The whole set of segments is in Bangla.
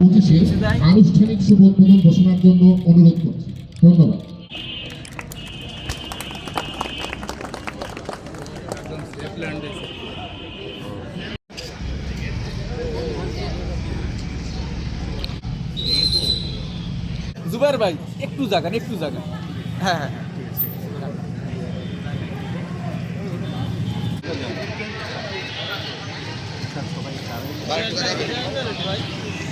আনুষ্ঠানিক শুভ উদ্বোধন ঘোষণার জন্য অনুরোধ করছি। ধন্যবাদ। জুবাইর ভাই একটু জাগান একটু জাগান। হ্যাঁ হ্যাঁ।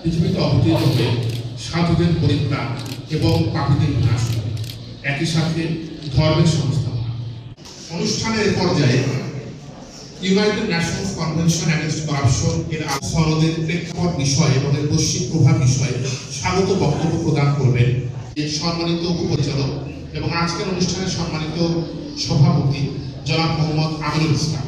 পৃথিবীতে অবতীর্ণ হয়ে সাধুদের পরিত্রাণ এবং বিনাশ একই সাথে ধর্মের অনুষ্ঠানের পর্যায়ে United Nations convention against corruption এর সনদের প্রেক্ষাপট এবং এর বৈশ্বিক প্রভাব বিষয়ে স্বাগত বক্তব্য প্রদান করবেন এই সম্মানিত উপপরিচালক এবং আজকের অনুষ্ঠানের সম্মানিত সভাপতি জনাব মোহাম্মদ আমিনুল ইসলাম।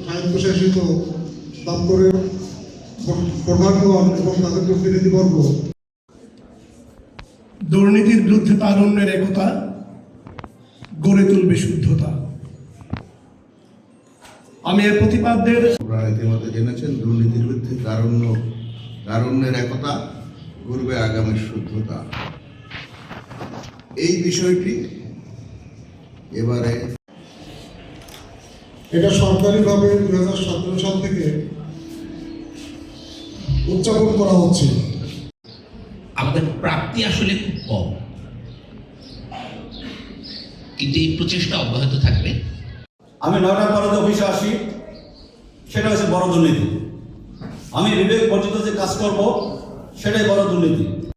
স্বায়ত্তশাসিত দপ্তরের প্রধানগণ এবং তাদের প্রতিনিধিবর্গ দুর্নীতির বিরুদ্ধে তারুণ্যের একতা গড়ে তুলবে শুদ্ধতা। আমি এর প্রতিপাদ্যের আপনারা ইতিমধ্যে জেনেছেন দুর্নীতির বিরুদ্ধে কারণ্য কারণ্যের একতা গড়বে আগামী শুদ্ধতা। এই বিষয়টি এবারে এটা সরকারিভাবে দু হাজার সতেরো সাল থেকে উদযাপন করা হচ্ছে। আমাদের প্রাপ্তি আসলে খুব কম। কিন্তু এই প্রচেষ্টা অব্যাহত থাকবে। আমি নয়টা কলেজ অফিসে আসি সেটা হচ্ছে বড় দুর্নীতি। আমি বিবেক বর্জিত যে কাজ করব সেটাই বড় দুর্নীতি।